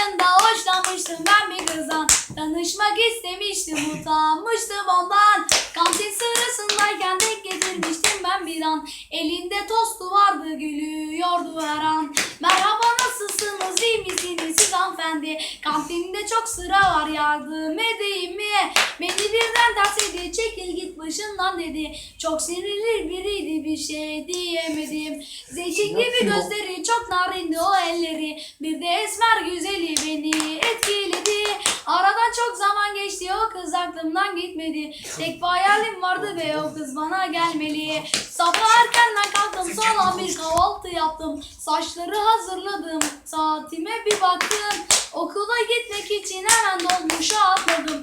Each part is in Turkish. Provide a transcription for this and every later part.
ayında hoşlanmıştım. Ben bir kızdan Tanışmak istemiştim. Utanmıştım ondan. Kantin sırasındayken denk getirmiştim ben bir an. Elinde tostu vardı gülüyordu her an. Merhaba nasılsınız? İyi misiniz? Siz hanımefendi Kantinde çok sıra var. Yardım edeyim mi? Beni birden ters etti çekil git başından dedi. Çok sinirli biriydi bir şey diyemedim. Zeytin gibi gözleri çok narindi o elleri. Bir de esmer güzeli beni etkiledi Aradan çok zaman geçti o kız aklımdan gitmedi. Tek bir hayalim vardı ve o kız bana gelmeli. Sabah erkenden kalktım sağlam bir kahvaltı yaptım. Saçları hazırladım saatime bir baktım. Okula gitmek için hemen dolmuşa atladım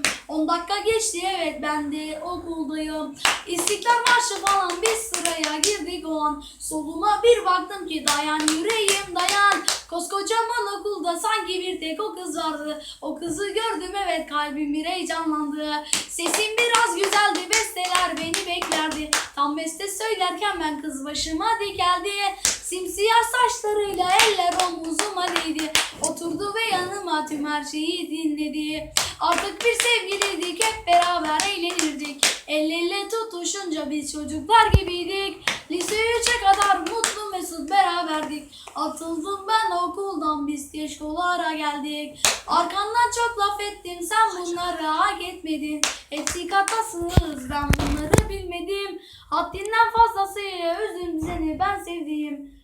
10 dakika geçti. Evet ben de okuldayım. İstiklal Marşı falan biz sıraya girdik. O an Soluma bir baktım ki dayan yüreğim dayan. Koskocaman okulda sanki bir tek o kız vardı. O kızı gördüm evet kalbim bir heyecanlandı. Sesim biraz güzeldi besteler beni beklerdi. Tam beste söylerken ben kız başıma dikeldi Simsiyah saçlarıyla eller omuzuma değdi. Oturdu ve yanıma tüm her şeyi dinledi Artık bir sevgiliydik hep beraber eğlenirdik. El ele tutuşunca biz çocuklar gibiydik. Lise 3'e kadar mutlu mesut beraberdik. Atıldım ben okuldan biz keşkolara geldik. Arkandan çok laf ettim sen bunları hak etmedin. Hepsi katasınız ben bunları bilmedim. Haddinden fazlasıyla üzdüm seni ben sevdiğim